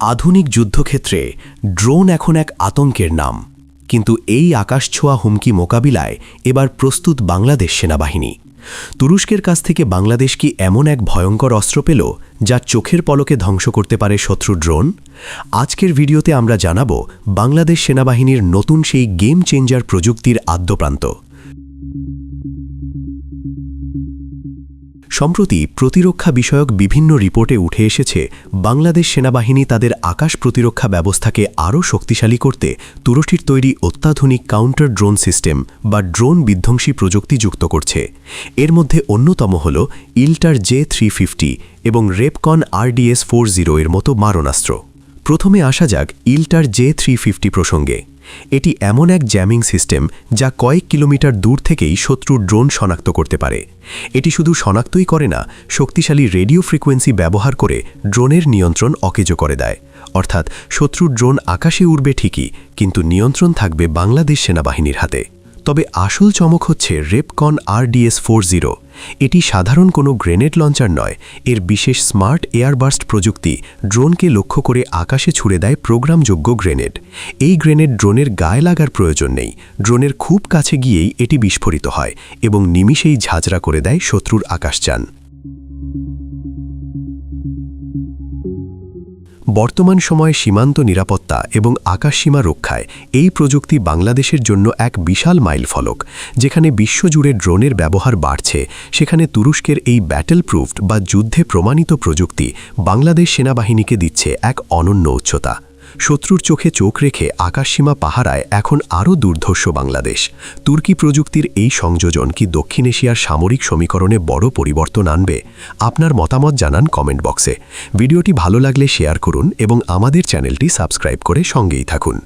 আধুনিক যুদ্ধক্ষেত্রে ড্রোন এখন এক আতঙ্কের নাম। কিন্তু এই আকাশছোঁয়া হুমকি মোকাবিলায় এবার প্রস্তুত বাংলাদেশ সেনাবাহিনী। তুরস্কের কাছ থেকে বাংলাদেশ কি এমন এক ভয়ঙ্কর অস্ত্র পেল, যা চোখের পলকে ধ্বংস করতে পারে শত্রু ড্রোন? আজকের ভিডিওতে আমরা জানাব বাংলাদেশ সেনাবাহিনীর নতুন সেই গেম চেঞ্জার প্রযুক্তির আদ্যপ্রান্ত। সম্প্রতি প্রতিরক্ষা বিষয়ক বিভিন্ন রিপোর্টে উঠে এসেছে, বাংলাদেশ সেনাবাহিনী তাদের আকাশ প্রতিরক্ষা ব্যবস্থাকে আরও শক্তিশালী করতে তুরস্কির তৈরি অত্যাধুনিক কাউন্টার ড্রোন সিস্টেম বা ড্রোন বিধ্বংসী প্রযুক্তি যুক্ত করছে। এর মধ্যে অন্যতম হল ইল্টার জে থ্রি ফিফটি এবং রেপকন আরডিএস ফোর জিরো এর মতো মারণাস্ত্র। প্রথমে আসা যাক ইল্টার জে থ্রি ফিফটি প্রসঙ্গে। এটি এমন এক জ্যামিং সিস্টেম যা কয়েক কিলোমিটার দূর থেকেই শত্রুর ড্রোন শনাক্ত করতে পারে। এটি শুধু শনাক্তই করে না, শক্তিশালী রেডিও ফ্রিকোয়েন্সি ব্যবহার করে ড্রোনের নিয়ন্ত্রণ অকেজো করে দেয়। অর্থাৎ শত্রুর ড্রোন আকাশে উড়বে ঠিকই, কিন্তু নিয়ন্ত্রণ থাকবে বাংলাদেশ সেনাবাহিনীর হাতে। তবে আসল চমক হচ্ছে রেপকন আরডিএস ফোর জিরো এটি সাধারণ কোনো গ্রেনেড লঞ্চার নয়। এর বিশেষ স্মার্ট এয়ারবার্স্ট প্রযুক্তি ড্রোনকে লক্ষ্য করে আকাশে ছুড়ে দেয় প্রোগ্রামযোগ্য গ্রেনেড। এই গ্রেনেড ড্রোনের গায়ে লাগার প্রয়োজন নেই। ড্রোনের খুব কাছে গিয়েই এটি বিস্ফোরিত হয় এবং নিমিষেই ঝাঁঝরা করে দেয় শত্রুর আকাশযান। বর্তমান সময়ে সীমান্ত নিরাপত্তা এবং আকাশসীমা রক্ষায় এই প্রযুক্তি বাংলাদেশের জন্য এক বিশাল মাইলফলক যেখানে বিশ্বজুড়ে ড্রোনের ব্যবহার বাড়ছে। সেখানে তুরস্কের এই ব্যাটেল প্রুফড বা যুদ্ধে প্রমাণিত প্রযুক্তি বাংলাদেশ সেনাবাহিনীকে দিচ্ছে এক অনন্য উচ্চতা। শত্রুর চোখে চোখ রেখে আকাশসীমা পাহারায় এখন আরও দুর্ধর্ষ বাংলাদেশ। তুর্কি প্রযুক্তির এই সংযোজন কি দক্ষিণ এশিয়ার সামরিক সমীকরণে বড় পরিবর্তন আনবে? আপনার মতামত জানান কমেন্ট বক্সে। ভিডিওটি ভালো লাগলে শেয়ার করুন এবং আমাদের চ্যানেলটি সাবস্ক্রাইব করে সঙ্গেই থাকুন।